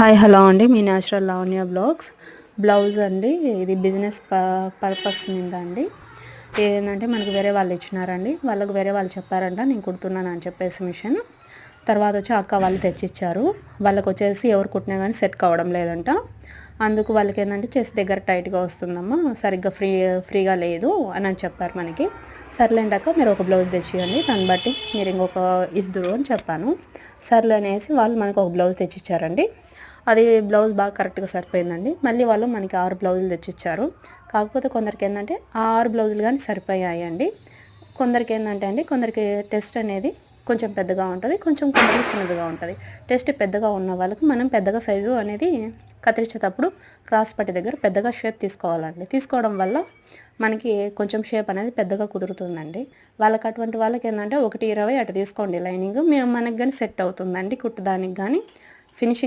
Hi hello అండి. మీ natural Lavanya blogs. Blouse అండి ఇది బిజినెస్ పర్పస్ మీద అండి. ఏంటంటే మనకు వేరే వాళ్ళు ఇచ్చినారండి. వాళ్ళకు వేరే వాళ్ళు చెప్పారంట నేను కుడుతున్నాను అని చెప్పేసి మిషన్. తర్వాత వచ్చి అక్క వాళ్ళు తెచ్చిచ్చారు. వాళ్ళకి వచ్చేసి ఎవరు కుట్టినా కానీ సెట్ కావడం లేదంట. అందుకు వాళ్ళకి ఏంటంటే చేసి దగ్గర టైట్గా వస్తుందమ్మా సరిగ్గా ఫ్రీ ఫ్రీగా లేదు అని అని చెప్పారు మనకి. సర్లేంటాక మీరు ఒక బ్లౌజ్ తెచ్చియండి. దాన్ని బట్టి మీరు ఇంకొక ఇద్దరు అని చెప్పాను. సర్లే అనేసి వాళ్ళు మనకు ఒక బ్లౌజ్ తెచ్చిచ్చారండి. అది బ్లౌజ్ బాగా కరెక్ట్గా సరిపోయిందండి. మళ్ళీ వాళ్ళు మనకి ఆరు బ్లౌజులు తెచ్చిచ్చారు. కాకపోతే కొందరికి ఏంటంటే ఆ ఆరు బ్లౌజులు కానీ సరిపోయాయి అండి కొందరికి ఏంటంటే అండి కొందరికి టెస్ట్ అనేది కొంచెం పెద్దగా ఉంటుంది కొంచెం కొందరికి చిన్నదిగా ఉంటుంది. టెస్ట్ పెద్దగా ఉన్న వాళ్ళకి మనం పెద్దగా సైజు అనేది కత్తిరించేటప్పుడు క్రాస్ పట్టి దగ్గర పెద్దగా షేప్ తీసుకోవాలండి. తీసుకోవడం వల్ల మనకి కొంచెం షేప్ అనేది పెద్దగా కుదురుతుందండి. వాళ్ళకి అటువంటి వాళ్ళకి ఏంటంటే ఒకటి ఇరవై అటు తీసుకోండి లైనింగ్. మేము మనకి కానీ సెట్ అవుతుందండి కుట్టడానికి కానీ ఫినిషింగ్